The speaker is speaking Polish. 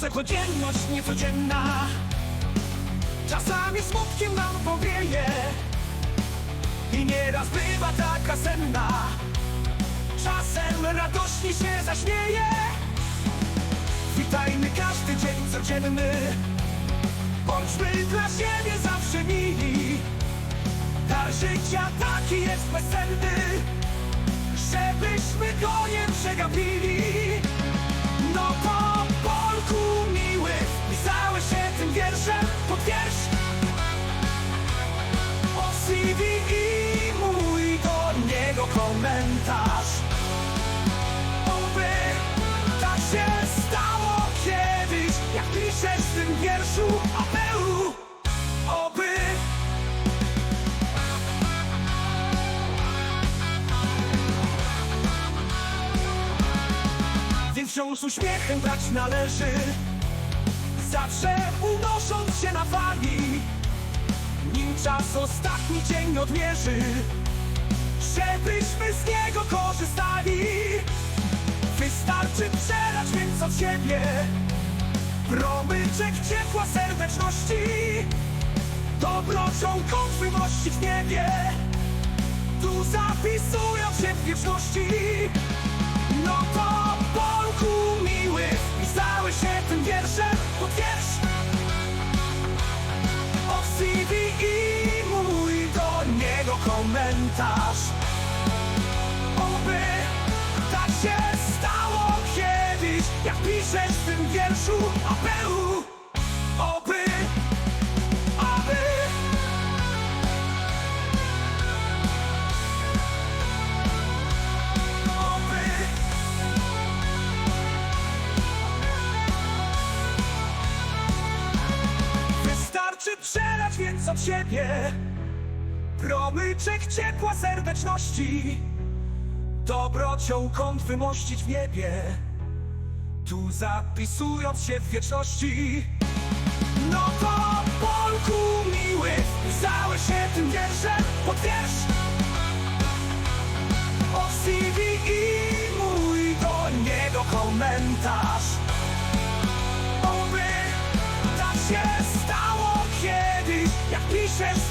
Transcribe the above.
że codzienność niecodzienna. Czasami smutkiem nam powieje. I nieraz bywa taka senna. Czasem radośnie się zaśmieje. Witajmy każdy dzień codzienny. Bądźmy dla siebie zawsze mili. Dar życia taki jest bezcenny Żebyśmy go nie przegapili niego komentarz. Oby tak się stało kiedyś Jak piszesz w tym wierszu apelu Oby. Więc wciąż z uśmiechem brać należy Zawsze unosząc się na fali. Nim czas ostatni dzień odmierzy Żebyśmy z niego korzystali. Wystarczy przelać więc od siebie Promyczek ciepła serdeczności. Dobrocią konfirmości w niebie Tu zapisują się w wieczności komentarz. Oby tak się stało kiedyś Jak piszesz w tym wierszu apelu Oby, aby. Oby. Wystarczy przelać więc od siebie Promyczek ciepła serdeczności. Dobrocią kąt wymościć w niebie. Tu zapisując się w wieczności. No to Polku miły Pisałeś się tym wierszem. Pod O CV i mój do niego komentarz. Oby tak się stało kiedyś Jak piszesz